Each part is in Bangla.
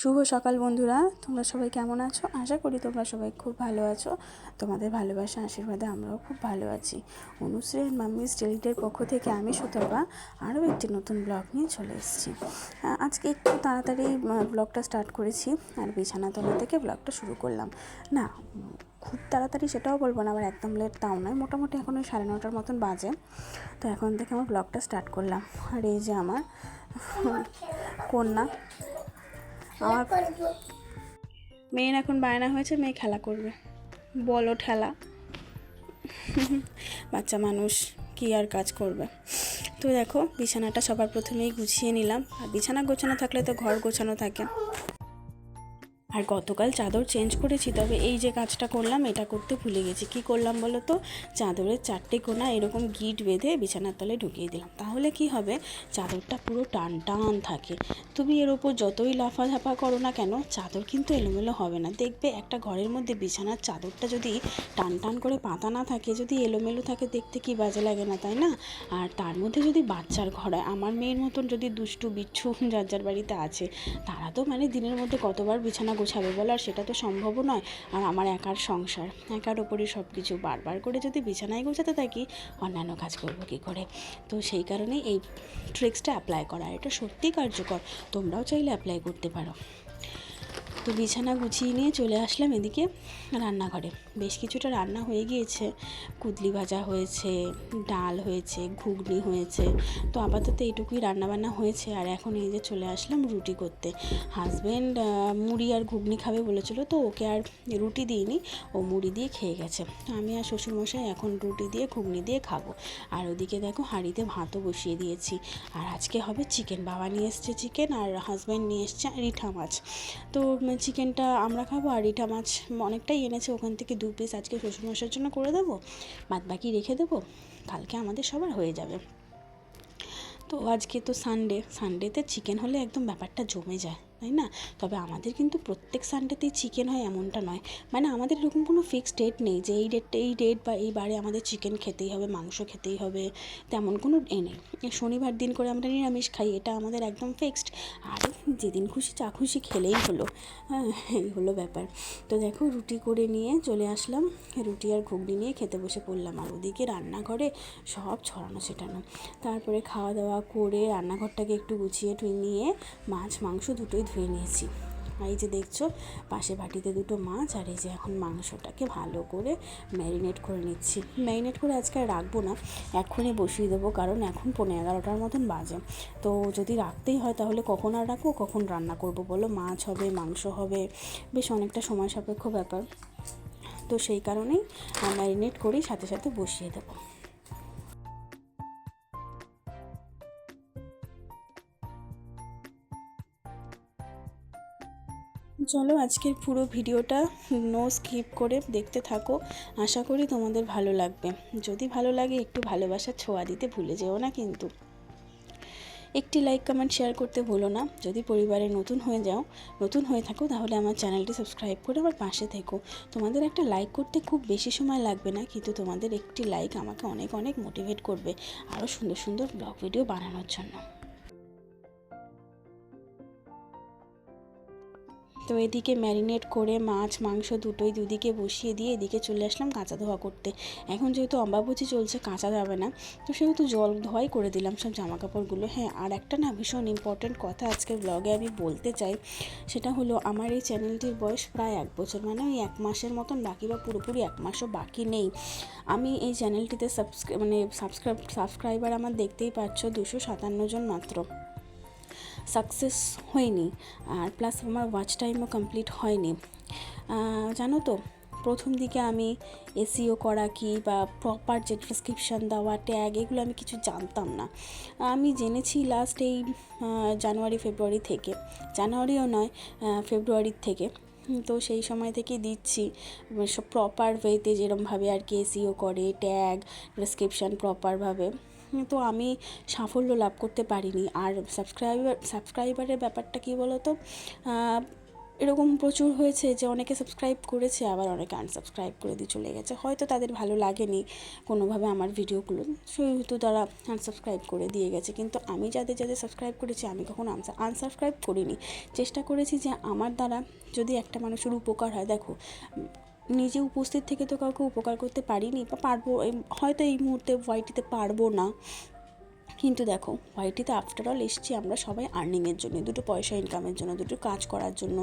শুভ সকাল বন্ধুরা, তোমরা সবাই কেমন আছো? আশা করি তোমরা সবাই খুব ভালো আছো। তোমাদের ভালোবাসা, আশীর্বাদে আমরাও খুব ভালো আছি। অনুশ্রী আর মাম্মিস ডেলিটের পক্ষ থেকে আমি সুতপা আরও একটি নতুন ব্লগ নিয়ে চলে এসেছি। আজকে একটু তাড়াতাড়ি ব্লগটা স্টার্ট করেছি আর বিছানাতলা থেকে ব্লগটা শুরু করলাম। না, খুব তাড়াতাড়ি সেটাও বলব না, আবার একদম লেট তাও নয়, মোটামুটি এখন ওই সাড়ে নটার মতন বাজে। তো এখন থেকে আমার ব্লগটা স্টার্ট করলাম। আর এই যে আমার কন্যা আমার মেয়ের এখন বায়না হয়েছে, মেয়ে খেলা করবে। বলো ঠেলা। বাচ্চা মানুষ, কি আর কাজ করবে? তো দেখো, বিছানাটা সবার প্রথমেই গুছিয়ে নিলাম। আর বিছানা গোছানো থাকলে তো ঘর গোছানো থাকে। আর গতকাল চাদর চেঞ্জ করেছি, তবে এই যে কাজটা করলাম, এটা করতে ভুলে গেছি। কি করলাম বলো তো? চাদরের চারটে কোনা এরকম গিট বেঁধে বিছানার তলে ঢুকিয়ে দিলাম। তাহলে কি হবে? চাদরটা পুরো টান টান থাকে। তুমি এর ওপর যতই লাফাঝাপা করো না কেন, চাদর কিন্তু এলোমেলো হবে না। দেখবে একটা ঘরের মধ্যে বিছানার চাদরটা যদি টান টান করে পাতা না থাকে, যদি এলোমেলো থাকে, দেখতে কি বাজে লাগে না, তাই না? আর তার মধ্যে যদি বাচ্চার ঘর হয়, আমার মেয়ের মতন যদি দুষ্টু বিচ্ছু যার যার বাড়িতে আছে, তারা তো মানে দিনের মধ্যে কতবার বিছানা গোছাবে বলো, আর সেটা তো সম্ভবও নয়। আর আমার একার সংসার, একার ওপরই সব কিছু বারবার করে যদি বিছানায় গোছাতে থাকি, অন্যান্য কাজ করব কী করে? তো সেই কারণে এই ট্রিক্সটা অ্যাপ্লাই করা, এটা সত্যি কার্যকর। তোমরাও চাইলে অ্যাপ্লাই করতে পারো। তো বিছানা গুছিয়ে নিয়ে চলে আসলাম এদিকে রান্নাঘরে। বেশ কিছুটা রান্না হয়ে গিয়েছে। কুদলি ভাজা হয়েছে, ডাল হয়েছে, ঘুগনি হয়েছে। তো আপাতত এইটুকুই রান্নাবান্না হয়েছে। আর এখন এই যে চলে আসলাম রুটি করতে। হাজব্যান্ড মুড়ি আর ঘুগনি খাবে বলেছিল, তো ওকে আর রুটি দিইনি। ও মুড়ি দিয়ে খেয়ে গেছে। আমি আর শ্বশুরমশাই এখন রুটি দিয়ে, ঘুগনি দিয়ে খাব। আর ওদিকে দেখো হাঁড়িতে ভাতও বসিয়ে দিয়েছি। আর আজকে হবে চিকেন। বাবা নিয়ে এসছে চিকেন আর হাজব্যান্ড নিয়ে এসছে রিঠা মাছ। তো চিকেনটা আমরা খাব আর রিঠা মাছ অনেকটাই এনেছে, ওখান থেকে দু পিস আজকে শ্বশুরমশার জন্য করে দেবো। বাদ বাকি রেখে দেবো, কালকে আমাদের সবার হয়ে যাবে। তো আজকে তো সানডে সানডেতে চিকেন হলে একদম ব্যাপারটা জমে যায়। তাই না? তবে আমাদের কিন্তু প্রত্যেক সানডেতেই চিকেন হয় এমনটা নয়। মানে আমাদের এরকম কোনো ফিক্সড ডেট নেই যে এই ডেটটা এই ডেট বা এই বারে আমাদের চিকেন খেতেই হবে, মাংস খেতেই হবে, তেমন কোনো এ নেই। শনিবার দিন করে আমরা নিরামিষ খাই, এটা আমাদের একদম ফিক্সড আর যেদিন খুশি চা খুশি খেলেই হলো। হ্যাঁ এই হলো ব্যাপার। তো দেখো, রুটি করে নিয়ে চলে আসলাম। রুটি আর ঘুগনি নিয়ে খেতে বসে পড়লাম। আর ওদিকে রান্নাঘরে সব ছড়ানো ছেটানো। তারপরে খাওয়া দাওয়া করে রান্নাঘরটাকে একটু গুছিয়ে টুই নিয়ে মাছ, মাংস দুটোই ধুয়ে নিয়েছি। এই যে দেখছ পাশে বাটিতে দুটো মাছ আর এই যে এখন মাংসটাকে ভালো করে ম্যারিনেট করে নিচ্ছি। ম্যারিনেট করে আজকে আর রাখব না, এখনই বসিয়ে দেবো কারণ এখন পনেরো এগারোটার মতন বাজে। তো যদি রাখতেই হয় তাহলে কখন আর রাখব, কখন রান্না করব বলো? মাছ হবে, মাংস হবে, বেশ অনেকটা সময় সাপেক্ষ ব্যাপার। তো সেই কারণেই ম্যারিনেট করেই সাথে সাথে বসিয়ে দেবো। চলো আজকের পুরো ভিডিওটা নো স্কিপ করে দেখতে থাকো। আশা করি তোমাদের ভালো লাগবে। যদি ভালো লাগে একটু ভালোবাসার ছোঁয়া দিতে ভুলে যেও না কিন্তু। একটি লাইক কমেন্ট শেয়ার করতে ভুলো না। যদি পরিবারে নতুন হয়ে যাও, নতুন হয়ে থাকো তাহলে আমার চ্যানেলটি সাবস্ক্রাইব করে আমার পাশে থেকো। তোমাদের একটা লাইক করতে খুব বেশি সময় লাগবে না, কিন্তু তোমাদের একটি লাইক আমাকে অনেক অনেক মোটিভেট করবে আরও সুন্দর সুন্দর ব্লগ ভিডিও বানানোর জন্য। তো এদিকে ম্যারিনেট করে মাছ, মাংস দুটোই দুদিকে বসিয়ে দিয়ে এদিকে চলে আসলাম কাঁচা ধোয়া করতে। এখন যেহেতু অম্বাবুচি চলছে, কাঁচা যাবে না। তো সেহেতু জল ধোয়াই করে দিলাম সব জামা কাপড়গুলো হ্যাঁ আর একটা না ভীষণ ইম্পর্ট্যান্ট কথা আজকের ব্লগে আমি বলতে চাই, সেটা হলো আমার এই চ্যানেলটির বয়স প্রায় এক বছর মানে ওই এক মাসের মতন বাকি বা পুরোপুরি এক মাসও বাকি নেই। আমি এই চ্যানেলটিতে সাবস্ক্রাই মানে সাবস্ক্রাইব সাবস্ক্রাইবার আমার দেখতেই পাচ্ছ দুশো সাতান্ন জন মাত্র। সাকসেস হয়নি, আর প্লাস আমার ওয়াচ টাইমও কমপ্লিট হয়নি। জানো তো, প্রথম দিকে আমি এসিও করা কি বা প্রপার যে প্রেসক্রিপশান দেওয়া ট্যাগ এগুলো আমি কিছু জানতাম না। আমি জেনেছি লাস্ট এই জানুয়ারি ফেব্রুয়ারি থেকে। জানুয়ারিও নয় ফেব্রুয়ারির থেকে। তো সেই সময় থেকে দিচ্ছি। সব প্রপার ওয়েতে যেরমভাবে আর কি এসিও করে ট্যাগ প্রেসক্রিপশান প্রপারভাবে তো আমি সাফল্য লাভ করতে পারিনি। আর সাবস্ক্রাইবার সাবস্ক্রাইবারের ব্যাপারটা কী বলো তো এরকম প্রচুর হয়েছে যে অনেকে সাবস্ক্রাইব করেছে, আবার অনেকে আনসাবস্ক্রাইব করে দিয়ে চলে গেছে। হয়তো তাদের ভালো লাগেনি কোনোভাবে আমার ভিডিওগুলো সেহেতু তারা আনসাবস্ক্রাইব করে দিয়ে গেছে। কিন্তু আমি যাদের যাদের সাবস্ক্রাইব করেছি, আমি কখনো আনসাবস্ক্রাইব করিনি। চেষ্টা করেছি যে আমার দ্বারা যদি একটা মানুষের উপকার হয়, দেখো নিজে উপস্থিত থেকে তো কাউকে উপকার করতে পারিনি, বা পারব হয়তো এই মুহূর্তে ওয়াইটিতে পারব না। কিন্তু দেখো ওয়াইটিতে আফটার অল এসছি আমরা সবাই আর্নিংয়ের জন্য, দুটো পয়সা ইনকামের জন্য, দুটো কাজ করার জন্য।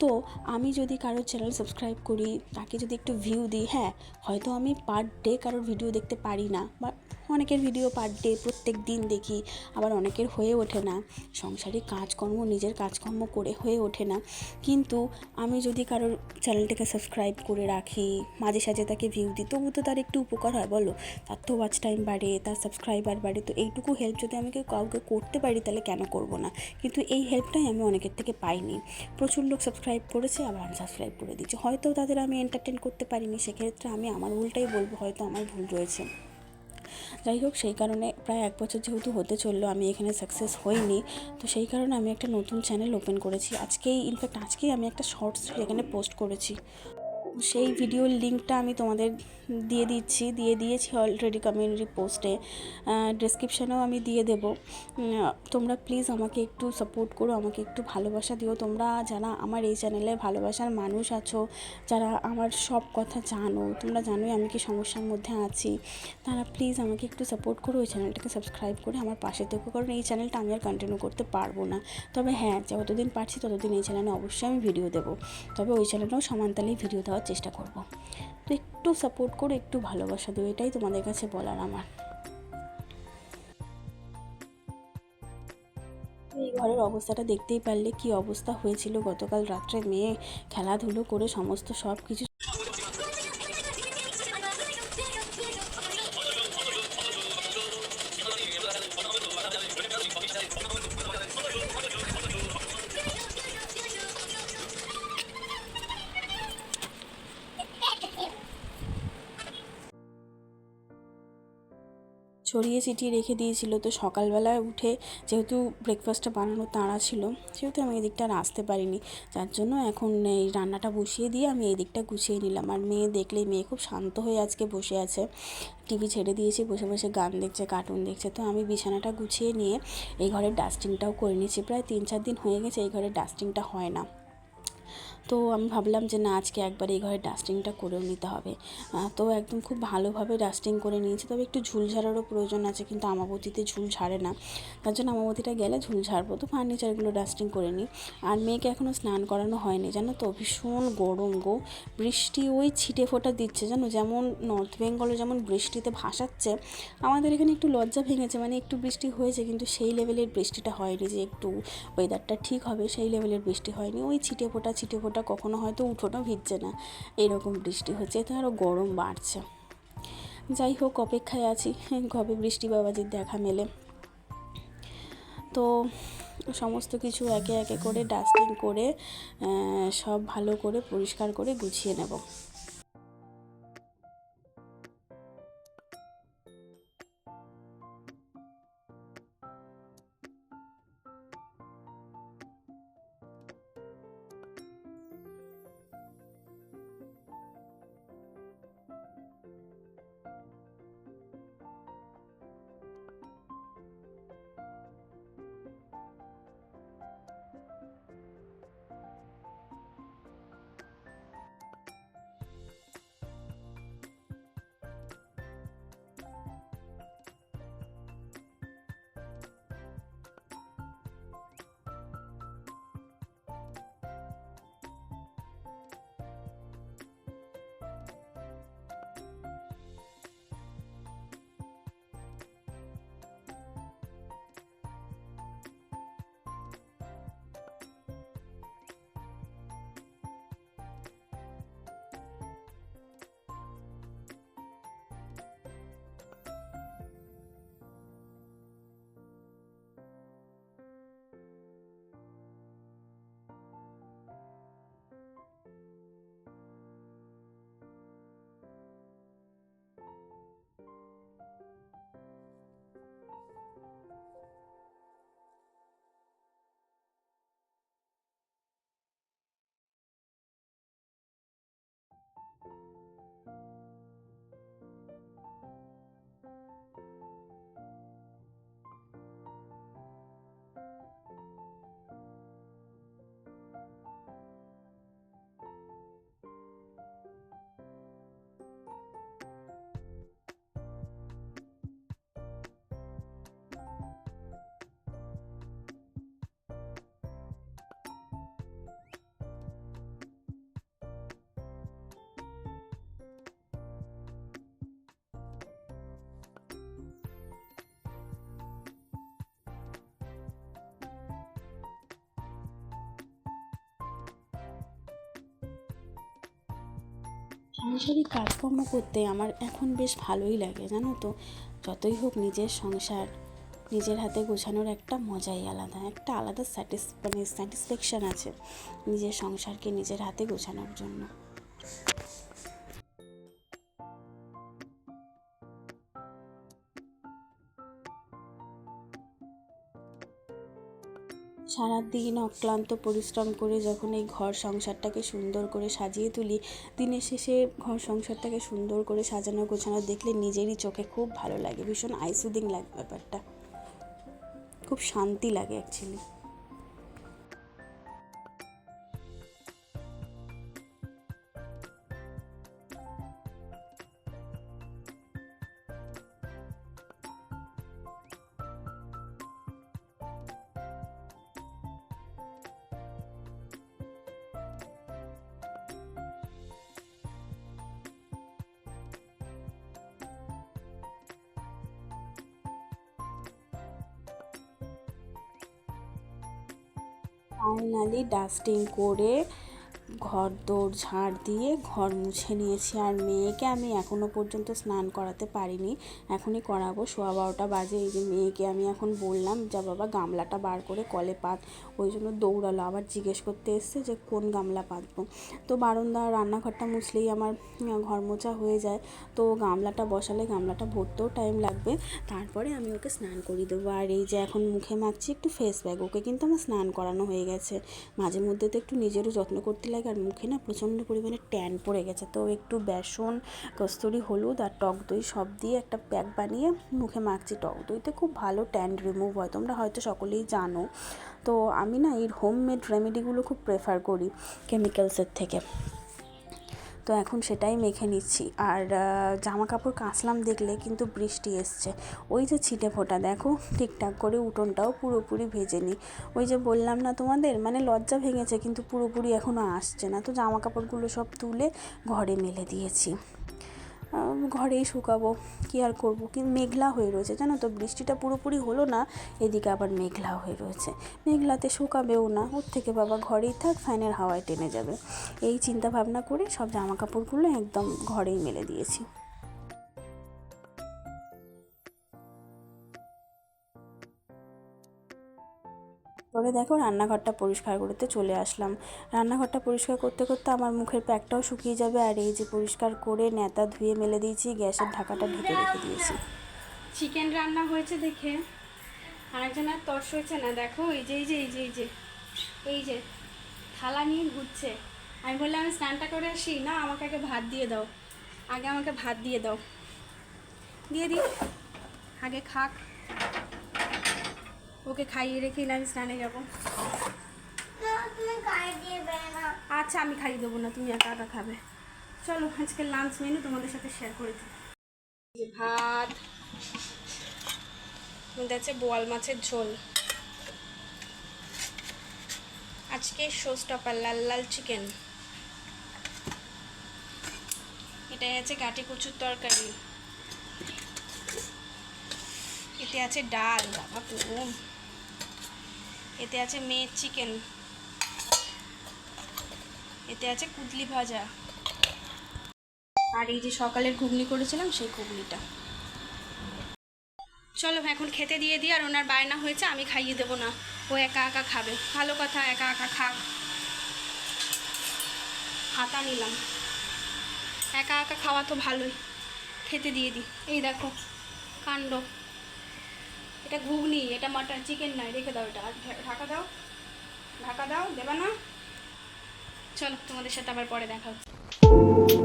তো আমি যদি কারোর চ্যানেল সাবস্ক্রাইব করি, তাকে যদি একটু ভিউ দিই হ্যাঁ হয়তো আমি পার ডে কারোর ভিডিও দেখতে পারি না। বা অনেকের ভিডিও পার ডে প্রত্যেক দিন দেখি, আবার অনেকের হয়ে ওঠে না। সংসারিক কাজকর্ম, নিজের কাজকর্ম করে হয়ে ওঠে না। কিন্তু আমি যদি কারোর চ্যানেলটাকে সাবস্ক্রাইব করে রাখি, মাঝে সাঝে তাকে ভিউ দিই, তবু তো তার একটু উপকার হয়, বলো? তার তো ওয়াচ টাইম বাড়ে, তার সাবস্ক্রাইবার বাড়ে, তো এইটুকু হেল্প যদি আমি কেউ কাউকে করতে পারি তাহলে কেন করব না? কিন্তু এই হেল্পটাই আমি অনেকের থেকে পাইনি। প্রচুর লোক সাবস্ক্রাইব করেছে, আবার আনসাবস্ক্রাইব করে দিচ্ছে। হয়তো তাদের আমি এন্টারটেন করতে পারিনি, সেক্ষেত্রে আমি আমার ভুলটাই বলব, হয়তো আমার ভুল রয়েছে। যাই হোক, সেই কারণে প্রায় এক বছর যেহেতু হতে চলল, আমি এখানে সাকসেস হইনি। তো সেই কারণে আমি একটা নতুন চ্যানেল ওপেন করেছি। আজকেই ইনফ্যাক্ট আজকেই আমি একটা শর্টস এখানে পোস্ট করেছি। সেই ভিডিওর লিঙ্কটা আমি তোমাদের দিয়ে দিচ্ছি, দিয়ে দিয়েছি অলরেডি কমিউনিটি পোস্টে ডেসক্রিপশানেও আমি দিয়ে দেব। তোমরা প্লিজ আমাকে একটু সাপোর্ট করো, আমাকে একটু ভালোবাসা দিও। তোমরা যারা আমার এই চ্যানেলে ভালোবাসার মানুষ আছো, যারা আমার সব কথা জানো, তোমরা জানোই আমি কি সমস্যার মধ্যে আছি। তারা প্লিজ আমাকে একটু সাপোর্ট করো ওই চ্যানেলটাকে সাবস্ক্রাইব করে আমার পাশে থেকো, কারণ এই চ্যানেলটা আমি আর কন্টিনিউ করতে পারব না। তবে হ্যাঁ যতদিন পারছি ততদিন এই চ্যানেলে অবশ্যই আমি ভিডিও দেবো। তবে ওই চ্যানেলেও সমানতালেই ভিডিও দেওয়ার চেষ্টা করব। তো একটু সাপোর্ট করো, একটু ভালোবাসা দেবো, এটাই তোমাদের কাছে বলার আমার। এই ঘরের অবস্থাটা দেখতেই পারলে কি অবস্থা হয়েছিল। গতকাল রাত্রে মেয়ে খেলাধুলো করে সমস্ত সব কিছু ছড়িয়ে ছিটিয়ে রেখে দিয়েছিল। তো সকালবেলায় উঠে যেহেতু ব্রেকফাস্টটা বানানো তাড়া ছিল, সেহেতু আমি এদিকটা আর আসতে পারিনি। যার জন্য এখন এই রান্নাটা বসিয়ে দিয়ে আমি এদিকটা গুছিয়ে নিলাম। আর মেয়ে দেখলেই, মেয়ে খুব শান্ত হয়ে আজকে বসে আছে। টিভি ছেড়ে দিয়েছি, বসে বসে গান দেখছে কার্টুন দেখছে। তো আমি বিছানাটা গুছিয়ে নিয়ে এই ঘরের ডাস্টিংটাও করে নিয়েছি। প্রায় তিন চার দিন হয়ে গেছে এই ঘরের ডাস্টিংটা হয় না। তো আমি ভাবলাম যে না, আজকে একবার এই ঘরের ডাস্টিংটা করেও নিতে হবে। তো একদম খুব ভালোভাবে ডাস্টিং করে নিয়েছি। তবে একটু ঝুল ঝাড়ারও প্রয়োজন আছে, কিন্তু আমাবতীতে ঝুল ঝাড়ে না। তার জন্য আমাবতীটা গেলে ঝুল ঝাড়বো। তো ফার্নিচারগুলো ডাস্টিং করে নিই। আর মেয়েকে এখনও স্নান করানো হয়নি, জানো তো? ভীষণ গরম গো। বৃষ্টি ওই ছিটে ফোটা দিচ্ছে, জানো? যেমন নর্থ বেঙ্গলে যেমন বৃষ্টিতে ভাসাচ্ছে, আমাদের এখানে একটু লজ্জা ভেঙেছে। মানে একটু বৃষ্টি হয়েছে, কিন্তু সেই লেভেলের বৃষ্টিটা হয়নি যে একটু ওয়েদারটা ঠিক হবে, সেই লেভেলের বৃষ্টি হয়নি। ওই ছিটে ফোটা ছিটে ফোটা কখনো হয়তো উঠোনও ভিজছে না। এরকম বৃষ্টি হচ্ছে, এতে আরও গরম বাড়ছে। যাই হোক, অপেক্ষায় আছি, কবে বৃষ্টি বাবাজির দেখা মেলে। তো সমস্ত কিছু একে একে করে ডাস্টিং করে সব ভালো করে, পরিষ্কার করে গুছিয়ে নেব। সাংসারিক কাজকর্ম করতে আমার এখন বেশ ভালোই লাগে, জানো তো? যতই হোক নিজের সংসার, নিজের হাতে গোছানোর একটা মজাই আলাদা, একটা আলাদা স্যাটিস মানে স্যাটিসফ্যাকশান আছে নিজের সংসারকে নিজের হাতে গোছানোর জন্য। সারাদিন অক্লান্ত পরিশ্রম করে যখন এই ঘর সংসারটাকে সুন্দর করে সাজিয়ে তুলি, দিনের শেষে ঘর সংসারটাকে সুন্দর করে সাজানো গোছানো দেখলে নিজেরই চোখে খুব ভালো লাগে। ভীষণ আইসুদিং লাগে ব্যাপারটা। খুব শান্তি লাগে অ্যাকচুয়ালি ফাইনালি ডাস্টিং করে ঘর দৌড় ঝাড় দিয়ে ঘর মুছে নিয়েছি। আর মেয়েকে আমি এখনও পর্যন্ত স্নান করাতে পারিনি। এখনই করাবো। সোয়া বারোটা বাজে। এই যে মেয়েকে আমি এখন বললাম, যা বাবা, গামলাটা বার করে কলে পাত। ওই জন্য দৌড়ালো। আবার জিজ্ঞেস করতে এসছে যে, কোন গামলা পাতবো? তো বারন্দা রান্নাঘরটা মুছলেই আমার ঘর মোছা হয়ে যায়। তো গামলাটা বসালে গামলাটা ভরতেও টাইম লাগবে। তারপরে আমি ওকে স্নান করিয়ে দেবো। আর এই যে এখন মুখে মাখছি একটু ফেস ব্যাগ। ওকে কিন্তু আমার স্নান করানো হয়ে গেছে। মাঝে মধ্যে তো একটু নিজেরও যত্ন করতে লাগে। আর মুখে না প্রচণ্ড পরিমাণে ট্যান পড়ে গেছে। তো একটু বেসন, কস্তুরি, হলুদ আর টক দই সব দিয়ে একটা প্যাক বানিয়ে মুখে মাখছি। টক দইতে খুব ভালো ট্যান রিমুভ হয়, তোমরা হয়তো সকলেই জানো। তো আমি না এই হোমমেড রেমেডিগুলো খুব প্রেফার করি কেমিক্যালসের থেকে। তো এখন সেটাই মেখে নিচ্ছি। আর জামা কাপড় কাচলাম দেখলে কিন্তু বৃষ্টি এসছে। ওই যে ছিটে ফোটা, দেখো, ঠিকঠাক করে উঠোনটাও পুরোপুরি ভেজে নিই। ওই যে বললাম না তোমাদের মানে লজ্জা ভেঙেছে, কিন্তু পুরোপুরি এখনও আসছে না। তো জামা কাপড়গুলো সব তুলে ঘরে মেলে দিয়েছি। ঘরেই শুকাবো, কী আর করব? কিন্তু মেঘলা হয়ে রয়েছে, জানো তো? বৃষ্টিটা পুরোপুরি হলো না, এদিকে আবার মেঘলা হয়ে রয়েছে। মেঘলাতে শুকাবেও না, ওর থেকে বাবা ঘরেই থাক, ফ্যানের হাওয়ায় টেনে যাবে। এই চিন্তা ভাবনা করে সব জামা কাপড়গুলো একদম ঘরেই মেলে দিয়েছি। পরে দেখো রান্নাঘরটা পরিষ্কার করতে চলে আসলাম। রান্নাঘরটা পরিষ্কার করতে করতে আমার মুখের প্যাকটাও শুকিয়ে যাবে আর এই যে পরিষ্কার করে নেতা ধুয়ে মেলে দিয়েছি, গ্যাসের ঢাকাটা ঢেকে রেখে দিয়েছি। চিকেন রান্না হয়েছে দেখে। আরেকজন আর তর্স হয়েছে না, দেখো, এই যে এই যে এই যে এই যে এই যে, থালা নিয়ে ঘুরছে। আমি বললাম, আমি স্নানটা করে আসি, না, আমাকে আগে ভাত দিয়ে দাও। আগে আমাকে ভাত দিয়ে দাও। দিয়ে দিই আগে খাক। ওকে খাইয়ে রেখে আমি স্নানে যাব। আচ্ছা আমি খাইয়ে দেবো না তুমি একা একা খাবে। চলো আজকে লাঞ্চ মেনু তোমাদের সাথে শেয়ার করে দিই। ভাত মধ্যে আছে বোয়াল মাছের ঝোল। আজকে শোস্টপার লাল লাল চিকেন এটাই আছে কাটি কচুর তরকারি। এতে আছে ডাল বাবা এতে আছে মেয়ের চিকেন। এতে আছে কুদলি ভাজা। আর এই যে সকালের ঘুগনি করেছিলাম, সেই ঘুগনিটা। চলো, এখন খেতে দিয়ে দিই, আর ওনার বায়না হয়েছে, আমি খাইয়ে দেবো না। ও একা একা খাবে। ভালো কথা, একা একা খাক। হাতা নিলাম। একা একা খাওয়া তো ভালোই। খেতে দিয়ে দিই। এই দেখো, কাণ্ড। এটা ঘুগনি, এটা মাটন চিকেন নয় রেখে দাও এটা। ঢাকা দাও। ঢাকা দাও, দেবা না। চলো তোমাদের সাথে আবার পরে দেখা হচ্ছে।